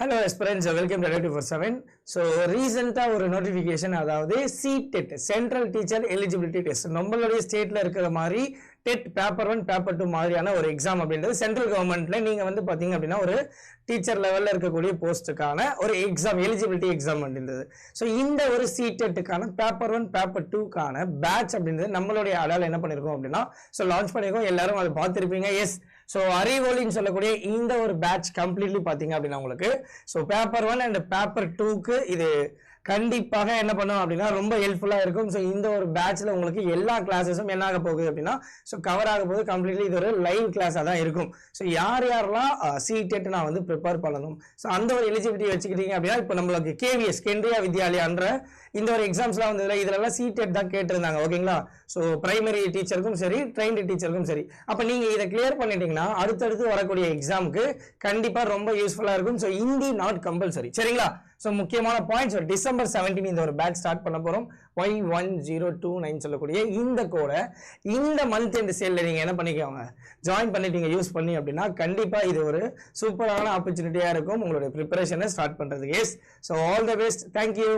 Hello aspirants welcome to four seven so ரீசெண்டாக ஒரு notification அதாவது C TET central teacher eligibility test நம்மளுடைய ஸ்டேட்டில் இருக்கிற மாதிரி TET paper one paper two மாதிரியான ஒரு எக்ஸாம் அப்படின்றது சென்ட்ரல் கவர்மெண்ட்ல நீங்கள் வந்து பார்த்தீங்க அப்படின்னா ஒரு டீச்சர் லெவலில் இருக்கக்கூடிய போஸ்ட்டுக்கான ஒரு எக்ஸாம் எலிஜிபிலிட்டி எக்ஸாம் அப்படின்றது. ஸோ இந்த ஒரு சி டெட்டுக்கான பேப்பர் ஒன் பேப்பர் டூக்கான பேட்ச் அப்படின்றது நம்மளுடைய அடால் என்ன பண்ணியிருக்கோம் அப்படின்னா ஸோ லான்ச் பண்ணியிருக்கோம் எல்லாரும் அதை பார்த்துருப்பீங்க. எஸ் ஸோ அறிவொலின்னு சொல்லக்கூடிய இந்த ஒரு பேட்ச் கம்ப்ளீட்லி பார்த்தீங்க அப்படின்னா உங்களுக்கு. So paper one and paper டூக்கு இது கண்டிப்பாக என்ன பண்ணும் அப்படின்னா ரொம்ப ஹெல்ப்ஃபுல்லாக இருக்கும். ஸோ இந்த ஒரு பேட்சில் உங்களுக்கு எல்லா கிளாஸஸும் என்ன ஆக போகுது அப்படின்னா ஸோ கவர் ஆக போகுது கம்ப்ளீட்லி இது ஒரு லைவ் கிளாஸாக தான் இருக்கும். ஸோ யார் யாரெல்லாம் சீட்டெட் நான் வந்து ப்ரிப்பேர் பண்ணணும்? ஸோ அந்த ஒரு எலிஜிபிலிட்டி வச்சுக்கிட்டீங்க அப்படின்னா இப்போ நம்மளுக்கு கேவிஎஸ் கேந்திரியா வித்யாலயான்ற இந்த ஒரு எக்ஸாம்ஸ்லாம் வந்ததுல இதுலலாம் சீட்டெட் தான் கேட்டிருந்தாங்க ஓகேங்களா ஸோ பிரைமரி டீச்சருக்கும் சரி ட்ரெயின்டு டீச்சருக்கும் சரி. அப்போ நீங்கள் இதை கிளியர் பண்ணிட்டீங்கன்னா அடுத்தடுத்து வரக்கூடிய எக்ஸாமுக்கு கண்டிப்பாக ரொம்ப யூஸ்ஃபுல்லாக இருக்கும். ஸோ ஹிந்தி நாட் கம்பல்சரி சரிங்களா? ஸோ முக்கியமான பாயிண்ட்ஸ் ஒரு டிசம்பர் செவன்டீன் இந்த ஒரு பேட்ச் ஸ்டார்ட் பண்ண போகிறோம் Y one zero two nine சொல்லக்கூடிய இந்த கோடை இந்த மந்த் எண்ட் சேலில் நீங்கள் என்ன பண்ணிக்கோங்க? ஜாயின் பண்ணிட்டீங்க யூஸ் பண்ணி அப்படின்னா கண்டிப்பாக இது ஒரு சூப்பரான ஆப்பர்ச்சுனிட்டியாக இருக்கும். உங்களுடைய ப்ரிப்பரேஷனை ஸ்டார்ட் பண்ணுறதுக்கு yes so all the best thank you